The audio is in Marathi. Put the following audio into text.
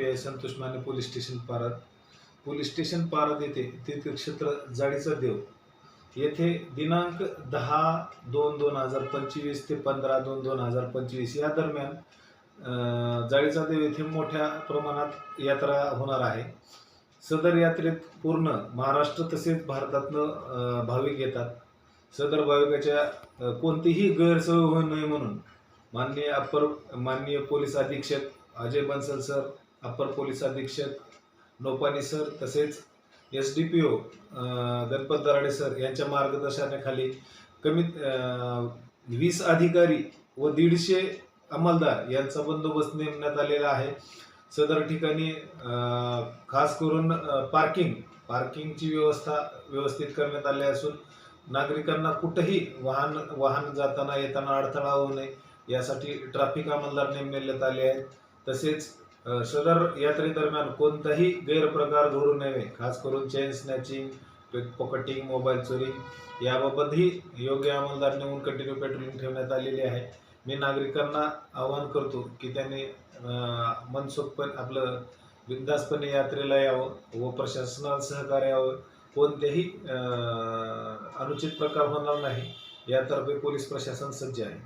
P I Santosh Mane police station पारात. Police station पारात येथे तीर्थक्षेत्र जाडीचा देव. येथे दिनांक दहा दोन दोन हजार पंचवीस ते पंधरा दोन दोन हजार पंचवीस या दरम्यान जाळीचा देव येथे मोठ्या प्रमाणात यात्रा होणार आहे. सदर यात्रेत पूर्ण महाराष्ट्र तसेच भारतातनं भाविक येतात. सदर भाविकाच्या कोणतीही गैरसोय होऊ नये म्हणून माननीय अप्पर माननीय पोलीस अधीक्षक Ajay Bansal sir upper police अधीक्षक नोपानी सर तसेच S D P O Ganpat Darade sir यांच्या मार्गदर्शनाखाली कमीत वीस अधिकारी व दीडशे अंमलदार यांचा बंदोबस्त नेमण्यात आलेला आहे. सदर ठिकाणी खास करून पार्किंग पार्किंगची व्यवस्था व्यवस्थित करण्यात आली असून नागरिकांना कुठंही वाहन वाहन जाताना येताना अडथळा होऊ नये यासाठी ट्रॅफिक अंमलदार नेमण्यात आले आहेत. तसेच सदर यात्रेदरम्यान कोणताही गैरप्रकार घडू नये खास करून चेन स्नॅचिंग पॉकेटिंग मोबाईल चोरी याबाबतही योग्य अंमलदार नेऊन कंटिन्यू पेट्रोलिंग ठेवण्यात आलेली आहे. मी नागरिकांना आवाहन करतो की त्यांनी अ, मनसोखपणे आपलं बिंदासपणे यात्रेला यावं व प्रशासनाला सहकार्य यावं. कोणतेही अनुचित प्रकार होणार नाही. यातर्फे पोलीस प्रशासन सज्ज आहे.